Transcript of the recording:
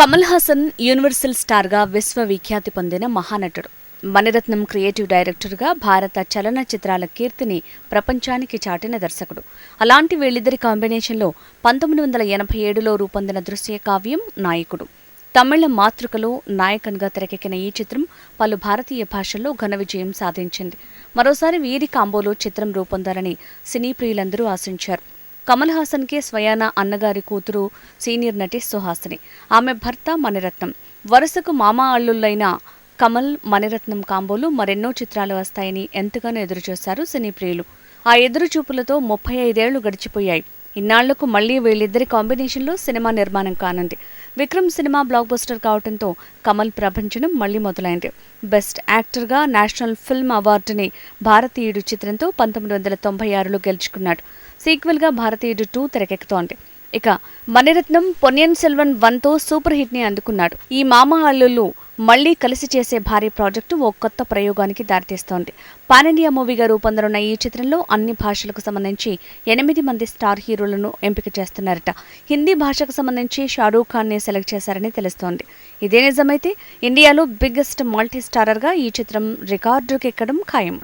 Kamal Haasan universal స్టార్గా విశ్వవిఖ్యాతి పొందిన మహానటుడు. Mani Ratnam creative డైరెక్టర్గా భారత చలనచిత్రాల కీర్తిని ప్రపంచానికి చాటిన దర్శకుడు. అలాంటి వీళ్ళిద్దరి కాంబినేషన్లో పంతొమ్మిది వందల ఎనభై ఏడులో రూపొందిన దృశ్య కావ్యం నాయకుడు. తమిళ మాతృకలో నాయకన్గా తెరకెక్కిన ఈ చిత్రం పలు భారతీయ భాషల్లో ఘన విజయం సాధించింది. మరోసారి వీరి కాంబోలో చిత్రం రూపొందాలని సినీ ప్రియులందరూ ఆశించారు. కమల్ హాసన్కే స్వయాన అన్నగారి కూతురు సీనియర్ నటి సుహాసిని. ఆమె భర్త మణిరత్నం. వరుసకు మామా అల్లుళ్ళైన కమల్ మణిరత్నం కాంబోలు మరెన్నో చిత్రాలు వస్తాయని ఎంతగానో ఎదురుచూశారు సినీ ప్రియులు. ఆ ఎదురు చూపులతో ముప్పై ఐదేళ్ళు గడిచిపోయాయి. ఇన్నాళ్ళకు మళ్ళీ వీళ్ళిద్దరి కాంబినేషన్లో సినిమా నిర్మాణం కానుంది. విక్రమ్ సినిమా బ్లాక్ బస్టర్ కావడంతో కమల్ ప్రపంచనం మళ్ళీ మొదలైంది. బెస్ట్ యాక్టర్గా నేషనల్ ఫిల్మ్ అవార్డుని భారతీయుడు చిత్రంతో పంతొమ్మిది వందల తొంభై ఆరులో గెలుచుకున్నాడు. సీక్వెల్గా భారతీయుడు టూ తెరకెక్కుతోంది. ఇక మణిరత్నం పొన్నియన్ సెల్వన్ వన్తో సూపర్ హిట్ని అందుకున్నాడు. ఈ మామ అల్లుళ్ళు మళ్ళీ కలిసి చేసే భారీ ప్రాజెక్టు ఓ కొత్త ప్రయోగానికి దారితీస్తోంది. పానిండియా మూవీగా రూపొందనున్న ఈ చిత్రంలో అన్ని భాషలకు సంబంధించి ఎనిమిది మంది స్టార్ హీరోలను ఎంపిక చేస్తున్నారట. హిందీ భాషకు సంబంధించి షారూఖ్ ఖాన్ని సెలెక్ట్ చేశారని తెలుస్తోంది. ఇదే నిజమైతే ఇండియాలో బిగ్గెస్ట్ మల్టీ స్టారర్గా ఈ చిత్రం రికార్డుకెక్కడం ఖాయం.